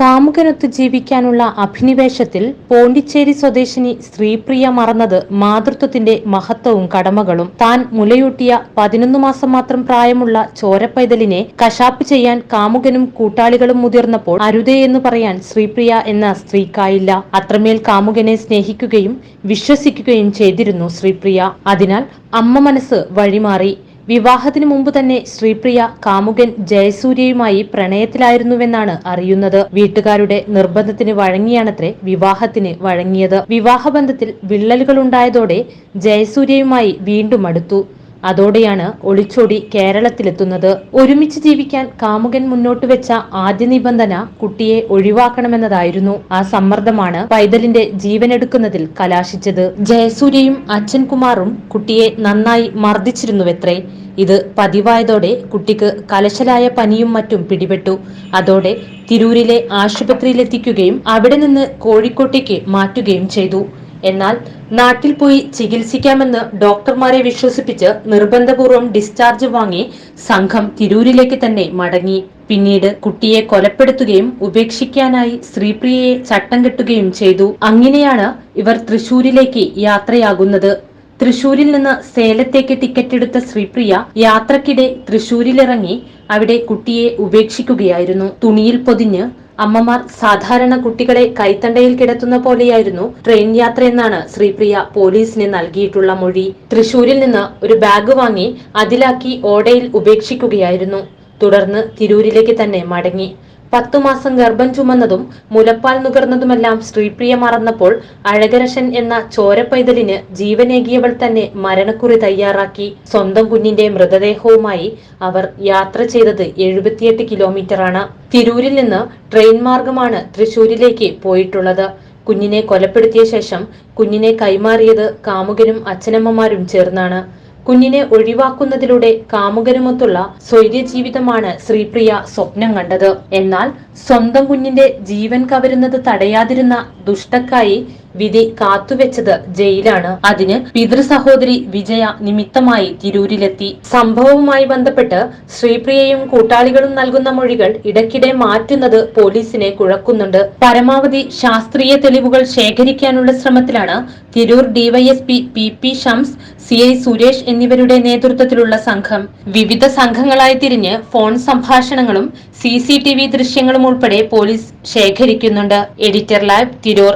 കാമുകനൊത്ത് ജീവിക്കാനുള്ള അഭിനിവേശത്തിൽ പോണ്ടിച്ചേരി സ്വദേശിനി ശ്രീപ്രിയ മറന്നത് മാതൃത്വത്തിന്റെ മഹത്വവും കടമകളും. താൻ മുലയൂട്ടിയ പതിനൊന്ന് മാസം മാത്രം പ്രായമുള്ള ചോരപ്പൈതലിനെ കശാപ്പ് ചെയ്യാൻ കാമുകനും കൂട്ടാളികളും മുതിർന്നപ്പോൾ അരുതേ എന്ന് പറയാൻ ശ്രീപ്രിയ എന്ന സ്ത്രീക്കായില്ല. അത്രമേൽ കാമുകനെ സ്നേഹിക്കുകയും വിശ്വസിക്കുകയും ചെയ്തിരുന്നു ശ്രീപ്രിയ. അതിനാൽ അമ്മ മനസ്സ് വഴിമാറി. വിവാഹത്തിന് മുമ്പ് തന്നെ ശ്രീപ്രിയ കാമുകൻ ജയസൂര്യയുമായി പ്രണയത്തിലായിരുന്നുവെന്നാണ് അറിയുന്നത്. വീട്ടുകാരുടെ നിർബന്ധത്തിന് വഴങ്ങിയാണത്രേ വിവാഹത്തിന് വഴങ്ങിയത്. വിവാഹബന്ധത്തിൽ വിള്ളലുകൾ ഉണ്ടായതോടെ ജയസൂര്യയുമായി വീണ്ടും അടുത്തു. അതോടെയാണ് ഒളിച്ചോടി കേരളത്തിലെത്തുന്നത്. ഒരുമിച്ച് ജീവിക്കാൻ കാമുകൻ മുന്നോട്ട് വെച്ച ആദ്യ നിബന്ധന കുട്ടിയെ ഒഴിവാക്കണമെന്നതായിരുന്നു ആ സമ്മർദ്ദമാണ് പൈതലിന്റെ ജീവനെടുക്കുന്നതിൽ കലാശിച്ചത്. ജയസൂര്യയും അച്ഛൻകുമാറും കുട്ടിയെ നന്നായി മർദ്ദിച്ചിരുന്നുവെത്രേ. ഇത് പതിവായതോടെ കുട്ടിക്ക് കലശലായ പനിയും മറ്റും പിടിപെട്ടു. അതോടെ തിരൂരിലെ ആശുപത്രിയിലെത്തിക്കുകയും അവിടെ നിന്ന് കോഴിക്കോട്ടേക്ക് മാറ്റുകയും ചെയ്തു. എന്നാൽ നാട്ടിൽ പോയി ചികിത്സിക്കാമെന്ന് ഡോക്ടർമാരെ വിശ്വസിപ്പിച്ച് നിർബന്ധപൂർവം ഡിസ്ചാർജ് വാങ്ങി സംഘം തിരൂരിലേക്ക് തന്നെ മടങ്ങി. പിന്നീട് കുട്ടിയെ കൊലപ്പെടുത്തുകയും ഉപേക്ഷിക്കാനായി ശ്രീപ്രിയയെ ചട്ടം കെട്ടുകയും ചെയ്തു. അങ്ങനെയാണ് ഇവർ തൃശൂരിലേക്ക് യാത്രയാകുന്നത്. തൃശൂരിൽ നിന്ന് സേലത്തേക്ക് ടിക്കറ്റ് എടുത്ത ശ്രീപ്രിയ യാത്രക്കിടെ തൃശൂരിലിറങ്ങി അവിടെ കുട്ടിയെ ഉപേക്ഷിക്കുകയായിരുന്നു. തുണിയിൽ പൊതിഞ്ഞ് അമ്മമാർ സാധാരണ കുട്ടികളെ കൈത്തണ്ടയിൽ കിടത്തുന്ന പോലെയായിരുന്നു ട്രെയിൻ യാത്രയെന്നാണ് ശ്രീപ്രിയ പോലീസിന് നൽകിയിട്ടുള്ള മൊഴി. തൃശൂരിൽ നിന്ന് ഒരു ബാഗ് വാങ്ങി അതിലാക്കി ഓടയിൽ ഉപേക്ഷിക്കുകയായിരുന്നു. തുടർന്ന് തിരൂരിലേക്ക് തന്നെ മടങ്ങി. പത്തു മാസം ഗർഭം ചുമന്നതും മുലപ്പാൽ നുകർന്നതുമെല്ലാം ശ്രീപ്രിയ മറന്നപ്പോൾ അഴകരശൻ എന്ന ചോരപ്പൈതലിന് ജീവനേകിയവൾ തന്നെ മരണക്കുറി തയ്യാറാക്കി സ്വന്തം കുഞ്ഞിന്റെ മൃതദേഹവുമായി അവർ യാത്ര ചെയ്തത് എഴുപത്തിയെട്ട് കിലോമീറ്ററാണ്. തിരൂരിൽ നിന്ന് ട്രെയിൻ മാർഗമാണ് തൃശൂരിലേക്ക് പോയിട്ടുള്ളത്. കുഞ്ഞിനെ കൊലപ്പെടുത്തിയ ശേഷം കുഞ്ഞിനെ കൈമാറിയത് കാമുകനും അച്ഛനമ്മമാരും ചേർന്നാണ്. കുഞ്ഞിനെ ഒഴിവാക്കുന്നതിലൂടെ കാമുകനുമൊത്തുള്ള സ്വൈര്യ ജീവിതമാണ് ശ്രീപ്രിയ സ്വപ്നം കണ്ടത്. എന്നാൽ സ്വന്തം കുഞ്ഞിന്റെ ജീവൻ കവരുന്നത് തടയാതിരുന്ന ദുഷ്ടക്കായി വിധി കാത്തുവെച്ചത് ജയിലാണ്. അതിന് പിതൃ സഹോദരി വിജയ നിമിത്തമായി തിരൂരിലെത്തി. സംഭവവുമായി ബന്ധപ്പെട്ട് ശ്രീപ്രിയയും കൂട്ടാളികളും നൽകുന്ന മൊഴികൾ ഇടയ്ക്കിടെ മാറ്റുന്നത് പോലീസിനെ കുഴക്കുന്നുണ്ട്. പരമാവധി ശാസ്ത്രീയ തെളിവുകൾ ശേഖരിക്കാനുള്ള ശ്രമത്തിലാണ് Tirur DYSP P P Shams C I Suresh എന്നിവരുടെ നേതൃത്വത്തിലുള്ള സംഘം. വിവിധ സംഘങ്ങളായി തിരിഞ്ഞ് ഫോൺ സംഭാഷണങ്ങളും സി സി ടി വി ദൃശ്യങ്ങളും ഉൾപ്പെടെ പോലീസ് ശേഖരിക്കുന്നുണ്ട്. Editor lab Tirur.